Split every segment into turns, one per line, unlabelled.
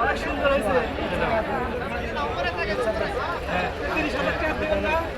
অনেক সুন্দর হয়েছে তিরিশ হাজার টাকা দেবেন না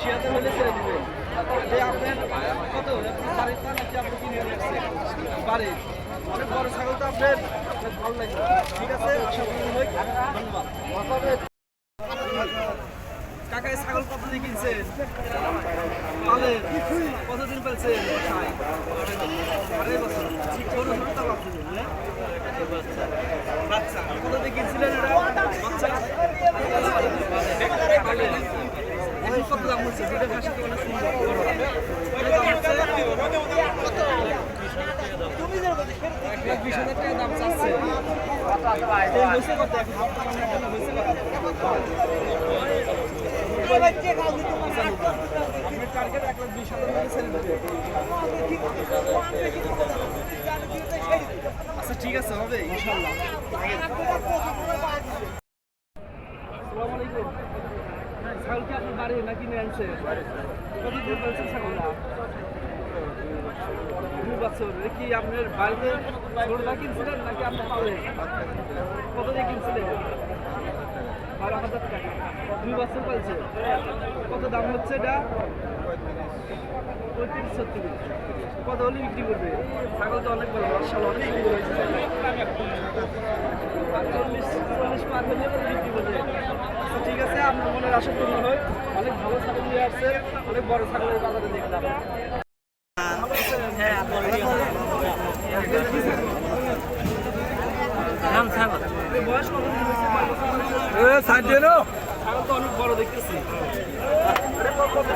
শিয়াতে হলে কত কিনে রাখছেন বাড়ির অনেক বড় ছাগল তো ভালো লাগছে ঠিক আছে আশা করি হোক ধন্যবাদ কাকা এই ছাগল কত দিয়ে কিনছেন পালে কতদিন পেলছেন আড়াই বছর ছোট ছোট বাচ্চা হ্যাঁ বাচ্চা কত দিয়ে কিনছিলেন এটা বাচ্চা পালে এখন কত দাম হচ্ছে দুটো ভাষা তো অনেক সুন্দর কত দাম হচ্ছে কত এক লাখ বিশ হাজার টাকা দাম চাচ্ছে তো হয়েছে কত এখন বর্তমানে এখন হয়েছে কত আপনার টার্গেট এক লাখ বিশ হাজার টাকা ছেড়ে দেবে আচ্ছা ঠিক আছে হবে ইনশাল্লাহ আসসালামু আলাইকুম হ্যাঁ, ছাগল কি আপনার বাড়ি নাকি নিয়ে আনছে কতদিন বলছেন ছাগলটা? কি আপনার বাড়িতে ছোটটা কিনছিলেন নাকি আপনার কত দিয়ে কিনছিলেন? বারো হাজার টাকা। দুই বছর পালছে। কত দাম হচ্ছে এটা? পঁয়ত্রিশ ছত্রিশ। কত হলে বিক্রি করবে? ছাগল তো অনেক বড় মার্শাল অনেক সুন্দর হয়েছে। চল্লিশ চল্লিশ পার হলে বিক্রি করবে। আচ্ছা ঠিক আছে আপনার মনের আশা পূর্ণ হয় অনেক ভালো ছাগল নিয়ে আসছে। অনেক বড় ছাগলের বাজারে দেখলাম। এই বয়স কত দিন হয়েছে? কয় বছর হয়েছে? ছাগল তো অনেক বড় দেখতেছি এটা কত- কত